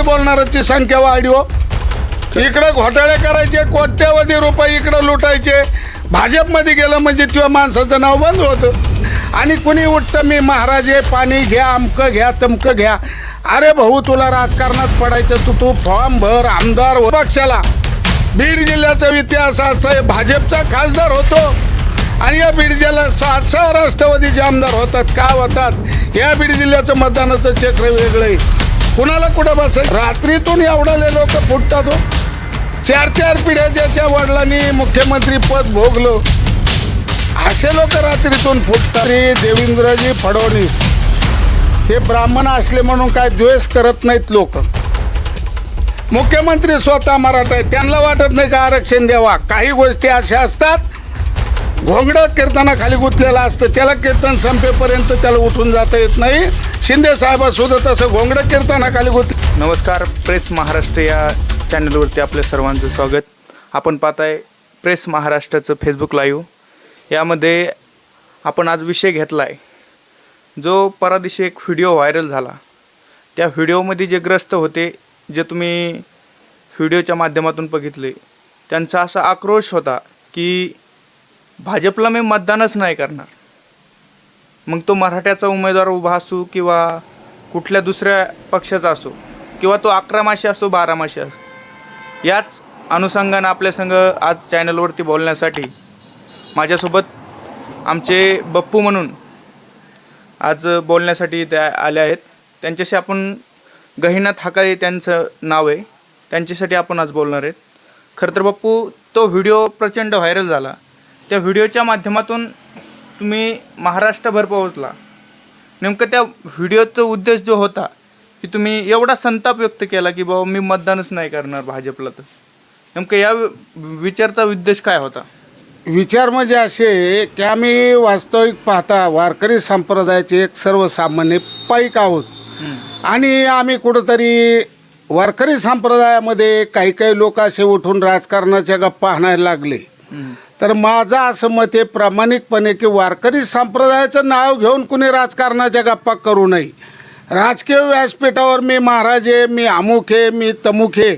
वाईट बोलणाऱ्याची संख्या वाढली हो. इकडे घोटाळे करायचे कोट्यावधी रुपये इकडं लुटायचे. भाजपमध्ये गेलं म्हणजे तुझ्या माणसाचं नाव बंद होतं. आणि कुणी उठतं मी महाराज हे पाणी घ्या अमकं घ्या तमकं घ्या. अरे भाऊ तुला राजकारणात पडायचं तू तू फॉर्म भर आमदार हो. पक्षाला. बीड जिल्ह्याचा इतिहास असा आहे भाजपचा खासदार होतो. आणि या बीड जिल्ह्यात सात सहा राष्ट्रवादीचे आमदार होतात. का होतात? या बीड जिल्ह्याचं मतदानाचं चक्र वेगळं आहे. कुणाला कुठं बसायचं रात्रीतून एवढाले लोक फुटतात हो. चार चार पिढ्या ज्याच्या वडिलांनी मुख्यमंत्री पद भोगलं असे लोक रात्रीतून फुटतात. रे देवेंद्रजी फडणवीस. हे ब्राह्मण असले म्हणून काय द्वेष करत नाहीत लोक. मुख्यमंत्री स्वतः मराठा आहे त्यांना वाटत नाही का आरक्षण द्यावा. काही गोष्टी अशा असतात घोंगडं कीर्तनाखाली गुंतलेलं असतं. त्याला कीर्तन संपेपर्यंत त्याला उठून जाता येत नाही. शिंदे साहेबा सुद्धा तसं घोंगडं कीर्तनाखाली गुंत नमस्कार प्रेस महाराष्ट्र या चॅनलवरती आपल्या सर्वांचं स्वागत. आपण पाहताय प्रेस महाराष्ट्राचं फेसबुक लाईव्ह यामध्ये आपण आज विषय घेतला आहे जो परादिशी एक व्हिडिओ व्हायरल झाला. त्या व्हिडिओमध्ये जे ग्रस्त होते जे तुम्ही व्हिडिओच्या माध्यमातून बघितले त्यांचा असा आक्रोश होता की भाजपला मी मतदानच नाही करणार. मग तो मराठ्याचा उमेदवार उभा असू किंवा कुठल्या दुसऱ्या पक्षाचा असो किंवा तो अकरा माशी असो बारा मासे असो याच अनुषंगानं आपल्या संघ आज चॅनलवरती बोलण्यासाठी माझ्यासोबत आमचे बप्पू म्हणून आज बोलण्यासाठी त्या आले आहेत. त्यांच्याशी आपण गहिनाथ हाकाळे त्यांचं नाव आहे. त्यांच्यासाठी आपण आज बोलणार आहेत. खरं तर बप्पू तो व्हिडिओ प्रचंड व्हायरल झाला. त्या व्हिडिओच्या माध्यमातून तुम्ही महाराष्ट्रभर पोहोचला. नेमकं त्या व्हिडिओचा उद्देश जो होता की तुम्ही एवढा संताप व्यक्त केला की बाबा मी मतदानच नाही करणार भाजपला तर. नेमकं या विचारचा उद्देश काय होता? विचार म्हणजे असे की आम्ही वास्तविक पाहता वारकरी संप्रदायाचे एक सर्वसामान्य पाईक आहोत. आणि आम्ही कुठंतरी वारकरी संप्रदायामध्ये काही काही लोक असे उठून राजकारणाच्या गप्पा हाणायला लागले. तर माझं असं मत आहे प्रामाणिकपणे की वारकरी संप्रदायाचं नाव घेऊन कुणी राजकारणाच्या गप्पा करू नये. राजकीय व्यासपीठावर मी महाराज आहे मी अमुक आहे मी तमुक आहे.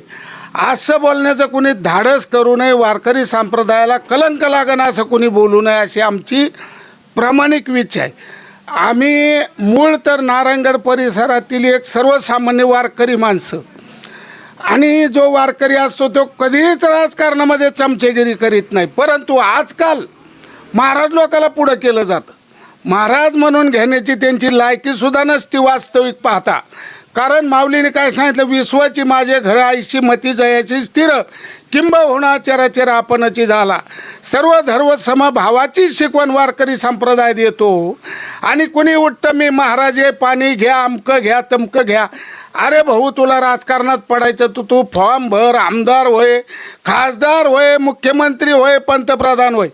असं बोलण्याचं कुणी धाडस करू नये वारकरी संप्रदायाला कलंक लागण असं कुणी बोलू नये अशी आमची प्रामाणिक इच्छा आहे. आम्ही मूळ तर नारायणगड परिसरातील एक सर्वसामान्य वारकरी माणसं. आणि जो वारकरी असतो तो कधीच राजकारणामध्ये चमचेगिरी करीत नाही. परंतु आजकाल महाराज लोकाला पुढं केलं जातं. महाराज म्हणून घेण्याची त्यांची लायकीसुद्धा नसती वास्तविक पाहता. कारण माऊलीने काय सांगितलं? विश्वाची माझे घर आईशी मती जयाची स्थिर. किंबहुना चराचर आपणची झाला. सर्व धर्म समभावाची शिकवण वारकरी संप्रदाय देतो आणि कुणी उठतं मी महाराजे पाणी घ्या अमकं घ्या तमकं घ्या. अरे भाऊ तुला राजकारणात पडायचं तू तू फॉर्म भर आमदार होय खासदार होय मुख्यमंत्री होय पंतप्रधान होय.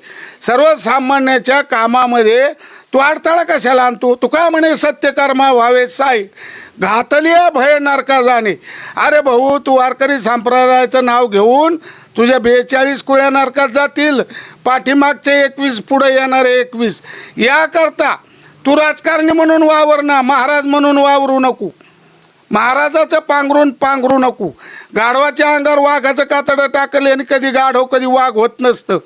सर्वसामान्याच्या कामामध्ये तू अडथळा कशाला आणतो? तू काय म्हणे सत्यकर्मा व्हावे साई? घातलिया भय नरका जाणे अरे भाऊ तू वारकरी संप्रदायाचं नाव घेऊन तुझ्या बेचाळीस कुळ्या नरकात जातील. पाठीमागचे एकवीस पुढे येणारे एकवीस. याकरता तू राजकारणी म्हणून वावर ना महाराज म्हणून वावरू नको. महाराजाचं पांघरून पांघरू नको. गाढवाच्या अंगावर वाघाचं कातडं टाकले आणि कधी गाढव कधी वाघ होत नसतं.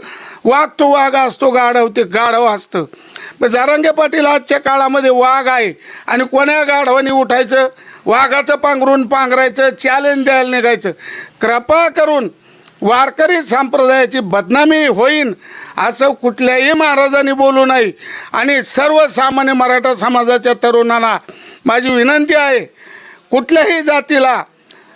वाघ तो वाघ असतो गाढव ते गाढव असतं. मग जारंगे पाटील आजच्या काळामध्ये वाघ आहे. आणि कोण्या गाढवाने उठायचं? वाघाचं पांघरून पांघरायचं चॅलेंज द्यायला निघायचं. कृपा करून वारकरी संप्रदायाची बदनामी होईन असं कुठल्याही महाराजांनी बोलू नये. आणि सर्वसामान्य मराठा समाजाच्या तरुणांना माझी विनंती आहे कुठल्याही जातीला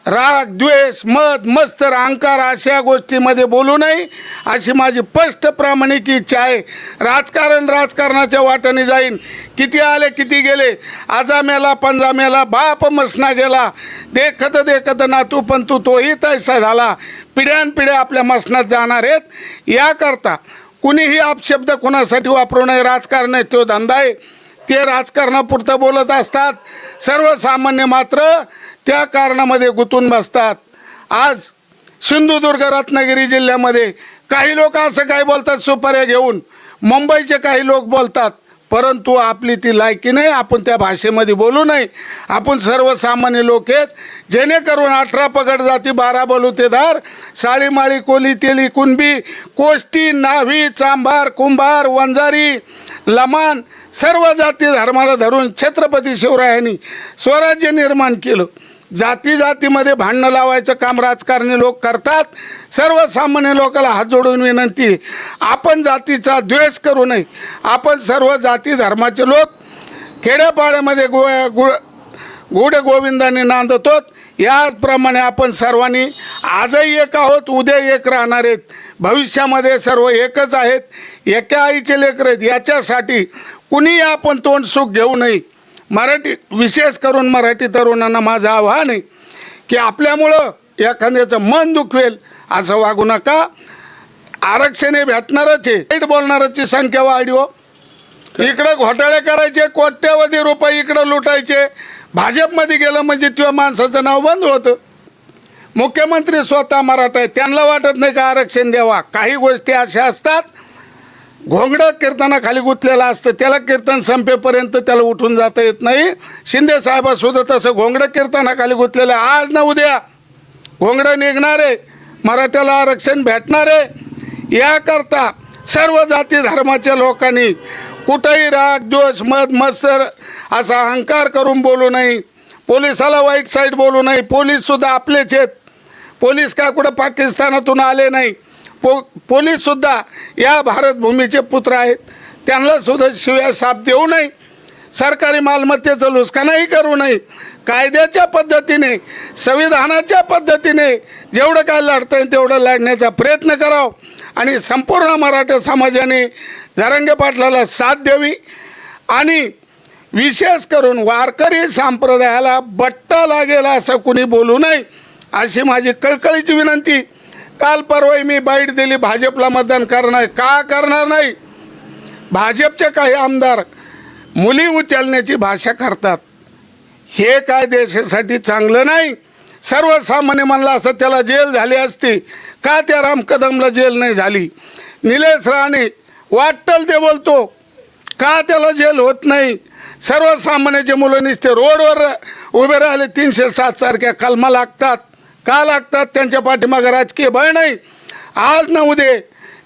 राग द्वेष मद मस्तर अहंकार अशा गोष्टीमध्ये बोलू नये. अशी माझी स्पष्ट प्रामाणिक इच्छा आहे. राजकारण राजकारणाच्या वाटाने जाईन. किती आले किती गेले? आजा मेला पंजा मेला बाप मसना गेला. देखत देखत नातू पण तू तोही तैसा झाला. पिढ्यानपिढ्या आपल्या मसनात जाणार आहेत. याकरता कुणीही अपशब्द कुणासाठी वापरू नये. राजकारण आहे तो धंदा आहे. ते राजकारणापुरतं बोलत असतात. सर्वसामान्य मात्र त्या कारणामध्ये गुंतून बसतात. आज सिंधुदुर्ग रत्नागिरी जिल्ह्यामध्ये काही लोक असं काय बोलतात सुपाऱ्या घेऊन? मुंबईचे काही लोक बोलतात परंतु आपली ती लायकी नाही आपण त्या भाषेमध्ये बोलू नये आपण सर्वसामान्य लोक आहेत जेणेकरून अठरा पगड जाती बारा बलुतेदार साळीमाळी कोली तेली कुणबी कोष्टी नाव्ही चांभार कुंभार वंजारी लमान सर्व जाती धर्माला धरून छत्रपती शिवरायांनी स्वराज्य निर्माण केलं. जाती जातीमध्ये भांडणं लावायचं काम राजकारणी लोक करतात. सर्वसामान्य लोकाला हात जोडून विनंती आपण जातीचा द्वेष करू नये. आपण सर्व जाती धर्माचे लोक खेड्यापाड्यामध्ये गो गुळ गुढ गोविंदाने नांदतो याचप्रमाणे आपण सर्वांनी आजही एक आहोत उद्या एक राहणार आहेत. भविष्यामध्ये सर्व एकच आहेत. एका आईचे लेकर आहेत. याच्यासाठी कुणीही आपण तोंड सुख घेऊ नये. मराठी विशेष करून मराठी तरुणांना माझं आव्हान आहे की आपल्यामुळं एखाद्याचं मन दुखवेल असं वागू नका. आरक्षण हे भेटणारच आहे. वाईट बोलणाराची संख्या वाढी हो. इकडे घोटाळे करायचे कोट्यवधी रुपये इकडं लुटायचे. भाजपमध्ये गेलं म्हणजे त्या माणसाचं नाव बंद होतं. मुख्यमंत्री स्वतः मराठा आहे त्यांना वाटत नाही का आरक्षण द्यावा? काही गोष्टी अशा असतात. घोंगडं कीर्तनाखाली गुंतलेलं असतं. त्याला कीर्तन संपेपर्यंत त्याला उठून जाता येत नाही. शिंदे साहेबासुद्धा तसं घोंगडं कीर्तनाखाली गुंतलेलं आहे. आज ना उद्या घोंगडं निघणार आहे. मराठ्याला आरक्षण भेटणार आहे. याकरता सर्व जाती धर्माच्या लोकांनी कुठंही राग द्वेष मत मत्सर असा अहंकार करून बोलू नये. पोलिसाला वाईट साईड बोलू नये. पोलीससुद्धा आपलेच आहेत. पोलीस का कुठं पाकिस्तानातून आले नाही? पो पोलीससुद्धा या भारतभूमीचे पुत्र आहेत. त्यांनासुद्धा शिव्या साप देऊ नये. सरकारी मालमत्तेचं लुस्कानही करू नये. कायद्याच्या पद्धतीने संविधानाच्या पद्धतीने जेवढं काय लढता येईल तेवढं लढण्याचा प्रयत्न करावं आणि संपूर्ण मराठा समाजाने झरंगे पाटलाला साथ द्यावी आणि विशेष करून वारकरी संप्रदायाला बट्टा लागेल असं कुणी बोलू नये. अशी माझी कळकळीची विनंती. काल परवाही मी बाईट दिली भाजपला मतदान करणार का करणार नाही? भाजपचे काही आमदार मुली उचलण्याची भाषा करतात. हे काय देशासाठी चांगलं नाही? सर्वसामान्य म्हणला असं त्याला जेल झाली असती. का त्या राम कदमला जेल नाही झाली? निलेश राणे वाटल ते बोलतो का त्याला जेल होत नाही? सर्वसामान्याचे मुलं निसते रोडवर उभे राहिले तीनशे सात सारख्या कलमा लागतात. का लागतात? त्यांच्या पाठीमागे राजकीय भय नाही. आज ना उद्या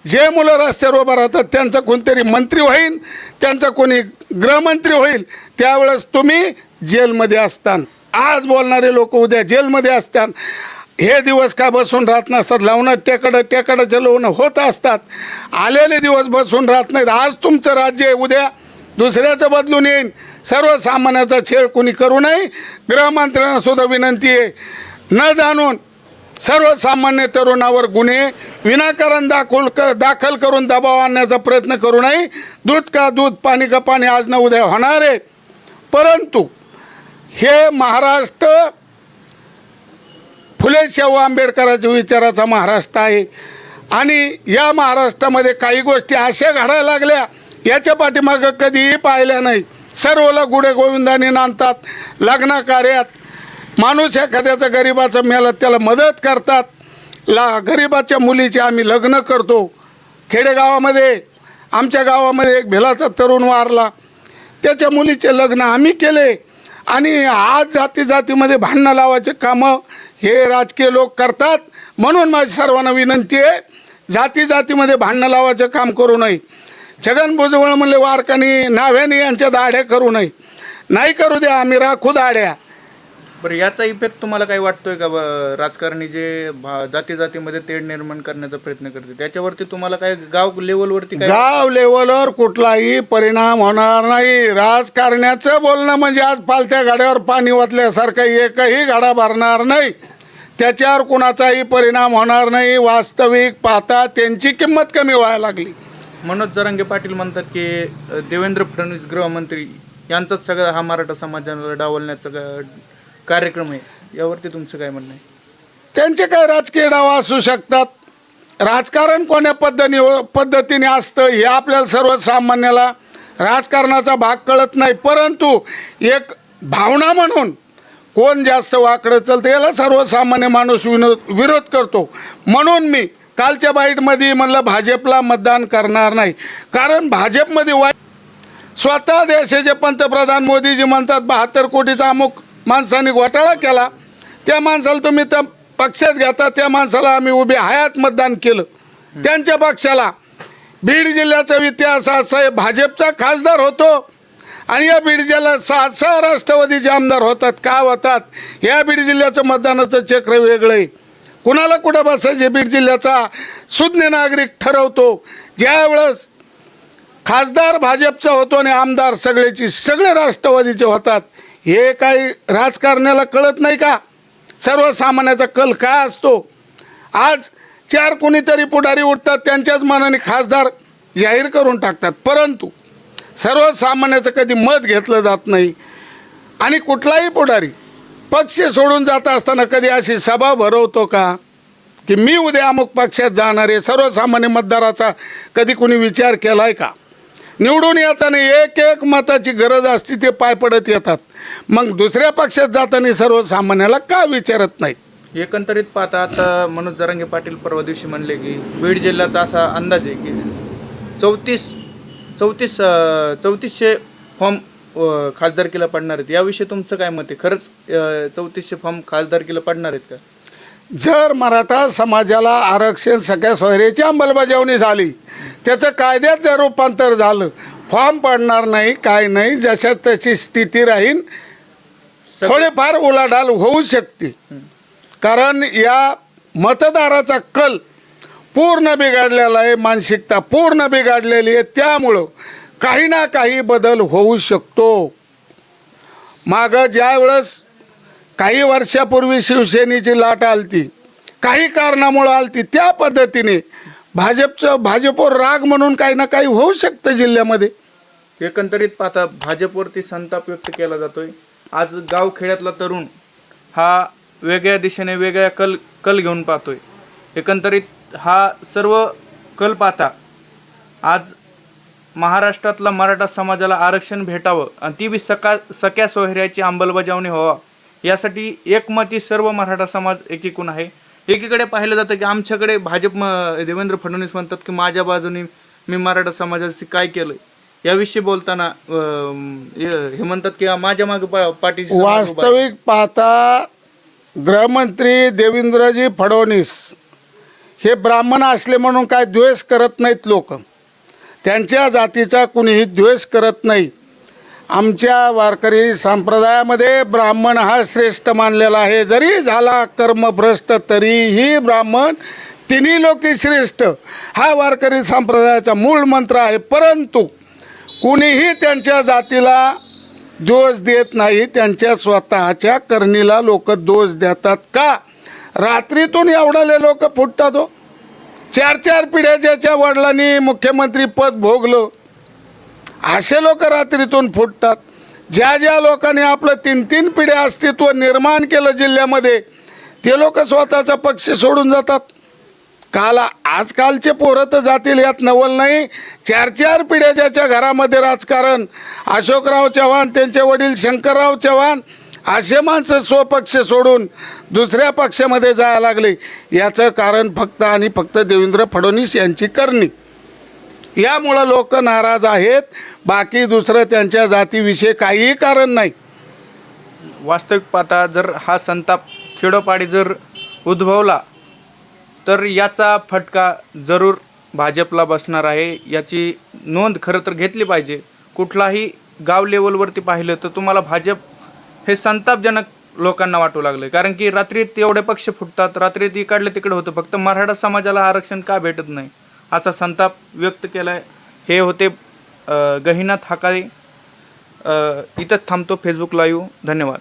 जे मुलं रस्त्यावर उभं राहतात त्यांचा कोणतरी मंत्री होईल त्यांचा कोणी गृहमंत्री होईल त्यावेळेस तुम्ही जेलमध्ये असतान. आज बोलणारे लोक उद्या जेलमध्ये असतात हे दिवस का बसून राहत नसतात लावणं त्याकडं त्याकडं जलवणं होत असतात. आलेले दिवस बसून राहत नाहीत. आज तुमचं राज्य आहे उद्या दुसऱ्याचं बदलून येईन. सर्वसामान्याचा छेड कोणी करू नये. गृहमंत्र्यांना सुद्धा विनंती आहे. न जाणून सर्वसामान्य तरुणावर गुन्हे विनाकारण दाखल क दाखल करून दबाव आणण्याचा प्रयत्न करू नये. दूध का दूध पाणी का पाणी आज न उद्या होणार आहे. परंतु हे महाराष्ट्र फुले शाहू आंबेडकराच्या विचाराचा महाराष्ट्र आहे. आणि या महाराष्ट्रामध्ये काही गोष्टी अशा घडायला लागल्या याच्या पाठीमागं कधीही पाहिल्या नाही. सर्वला गुढे गोविंदाने नांदतात लग्न कार्यात माणूस एखाद्याचं गरिबाचं मेला त्याला मदत करतात. ला गरिबाच्या मुलीचे आम्ही लग्न करतो. खेडेगावामध्ये आमच्या गावामध्ये एक भेलाचा तरुण वारला. त्याच्या मुलीचे लग्न आम्ही केले. आणि आज जाती जातीमध्ये भांडणं लावायचे कामं हे राजकीय लोक करतात. म्हणून माझी सर्वांना विनंती आहे जाती जातीमध्ये भांडणं लावायचं काम करू नये. छगन भुजबळ म्हणले वारकानी नाव्याने यांच्या दाढ्या करू नये. नाही करू द्या आम्ही राखू दाढ्या. बरं याचा इफेक्ट तुम्हाला काय वाटतोय का? ब- राजकारणी जे भा- जाती जातीमध्ये तेढ निर्माण करण्याचा प्रयत्न करते त्याच्यावरती तुम्हाला काय गाव लेवलवरती काय गाव लेवलवर कुठलाही परिणाम होणार नाही. राजकारण्याचं बोलणं म्हणजे आज पालत्या गाड्यावर पाणी ओतल्यासारखं एकही गाडा भरणार नाही. त्याच्यावर कुणाचाही परिणाम होणार नाही. वास्तविक पाहता त्यांची किंमत कमी व्हायला लागली. मनोज जरांगे पाटील म्हणतात की अ, देवेंद्र फडणवीस गृहमंत्री यांचाच सगळा हा मराठा समाजाला डावलण्याचा ग- कार्यक्रम आहे. यावरती तुमचं काय म्हणणं आहे? त्यांचे काय राजकीय डावा असू शकतात. राजकारण कोण्या पद्धतीने पद्धतीने असतं हे आपल्याला सर्वसामान्याला राजकारणाचा भाग कळत नाही. परंतु एक भावना म्हणून कोण जास्त वाकडं चालतं याला सर्वसामान्य माणूस विनोद विरोध करतो. म्हणून मी कालच्या बाईटमध्ये म्हणलं भाजपला मतदान करणार नाही. कारण भाजपमध्ये वाईट स्वतः देशाचे पंतप्रधान मोदीजी म्हणतात बहात्तर कोटीचा अमुक माणसाने घोटाळा केला. त्या माणसाला तुम्ही त्या पक्षात घेता त्या माणसाला आम्ही उभे हयात मतदान केलं. त्यांच्या पक्षाला बीड जिल्ह्याचा इतिहास असा आहे भाजपचा खासदार होतो आणि या बीड जिल्ह्यात सहा सहा राष्ट्रवादीचे आमदार होतात का होतात या बीड जिल्ह्याचं मतदानाचं चक्र वेगळं आहे. कुणाला कुठं बसायचे? बीड जिल्ह्याचा सुज्ञ नागरिक ठरवतो. ज्यावेळेस खासदार भाजपचा होतो आणि आमदार सगळेची सगळे राष्ट्रवादीचे होतात हे काही राजकारण्याला कळत नाही का? सर्वसामान्याचा कल काय असतो? आज चार कोणीतरी पुढारी उठतात त्यांच्याच मनाने खासदार जाहीर करून टाकतात. परंतु सर्वसामान्याचं कधी मत घेतलं जात नाही. आणि कुठलाही पुढारी पक्ष सोडून जात असताना कधी अशी सभा भरवतो का? की मी उद्या अमुक पक्षात जाणार आहे सर्वसामान्य मतदाराचा कधी कुणी विचार केला आहे का? निवडून येताना एक एक मताची गरज असते ते पाय पडत येतात. मग दुसऱ्या पक्षात जाताना सर्वसामान्याला का विचारत नाही? एकंदरीत पाहता आता मनोज जरांगे पाटील परवा दिवशी म्हणले की बीड जिल्ह्याचा असा अंदाज आहे की चौतीस चौतीस चौतीसशे फॉर्म खासदारकीला पडणार आहेत. याविषयी तुमचं काय मत आहे? खरंच चौतीसशे फॉर्म खासदारकीला पडणार आहेत का? जर मराठा समाजाला आरक्षण सगळ्या सोयऱ्याची अंमलबजावणी झाली त्याचं कायद्यात जर रूपांतर झालं फॉर्म पडणार नाही काय नाही जशा तशी स्थिती राहील थोडेफार उलाढाल होऊ शकते. कारण या मतदाराचा कल पूर्ण बिघडलेला आहे मानसिकता पूर्ण बिघडलेली आहे त्यामुळं काही ना काही बदल होऊ शकतो. मागं ज्या वेळेस काही वर्षापूर्वी शिवसेनेची लाट आलती. काही कारणामुळं आलती. त्या पद्धतीने भाजपचं भाजपवर राग म्हणून काही ना काही होऊ शकतं जिल्ह्यामध्ये. एकंदरीत पाहता भाजपवरती संताप व्यक्त केला जातोय. आज गावखेड्यातला तरुण हा वेगळ्या दिशेने वेगळ्या कल कल घेऊन पाहतोय. एकंदरीत हा सर्व कल पाहता आज महाराष्ट्रातला मराठा समाजाला आरक्षण भेटावं आणि ती बी सका सख्या सोहऱ्याची अंमलबजावणी व्हावा. यासाठी एकमती सर्व मराठा समाज एकीकून आहे. एकीकडे पाहिलं जातं की आमच्याकडे भाजप देवेंद्र फडणवीस म्हणतात की माझ्या बाजूने मी मराठा समाजाशी काय केलं याविषयी बोलताना अं, हे म्हणतात की माझ्या मागे पाठी पाठीशी वास्तविक पाहता गृहमंत्री देवेंद्रजी फडणवीस हे ब्राह्मण असले म्हणून काय द्वेष करत नाहीत लोक. त्यांच्या जातीचा कुणीही द्वेष करत नाही. आमच्या वारकरी संप्रदायामध्ये ब्राह्मण हा श्रेष्ठ मानलेला आहे. जरी झाला कर्मभ्रष्ट तरीही ब्राह्मण तिन्ही लोकी श्रेष्ठ. हा वारकरी संप्रदायाचा मूळ मंत्र आहे. परंतु कुणीही त्यांच्या जातीला दोष देत नाही. त्यांच्या स्वतःच्या करणीला लोक दोष देतात का? रात्रीतून एवढाले लोक फुटतात हो. चार चार पिढ्या ज्याच्या वडिलांनी मुख्यमंत्री पद भोगलं असे लोक रात्रीतून फुटतात. ज्या ज्या लोकांनी आपलं तीन तीन पिढ्या अस्तित्व निर्माण केलं जिल्ह्यामध्ये ते लोक स्वतःचा पक्ष सोडून जातात. काल आजकालचे पोरं तर जातील यात नवल नाही. चार चार पिढ्या ज्याच्या घरामध्ये राजकारण अशोकराव चव्हाण त्यांचे वडील शंकरराव चव्हाण असे माणसं स्वपक्ष सोडून दुसऱ्या पक्षामध्ये जायला लागले. याचं कारण फक्त आणि फक्त देवेंद्र फडणवीस यांची करणी. यामुळं लोक नाराज आहेत. बाकी दुसरं त्यांच्या जातीविषयी काहीही कारण नाही. वास्तविक पाहता जर हा संताप खेडोपाडी जर उद्भवला तर याचा फटका जरूर भाजपला बसणार आहे. याची नोंद खरं तर घेतली पाहिजे. कुठलाही गाव लेवलवरती पाहिलं तर तुम्हाला भाजप हे संतापजनक लोकांना वाटू लागलं कारण की रात्रीत एवढे पक्ष फुटतात रात्रीत इकडलं तिकडे होतं. फक्त मराठा समाजाला आरक्षण का भेटत नाही? असा संताप व्यक्त केलाय. हे होते गहिनाथ हाकाळे अ, इथंच थांबतो फेसबुक लाईव्ह धन्यवाद.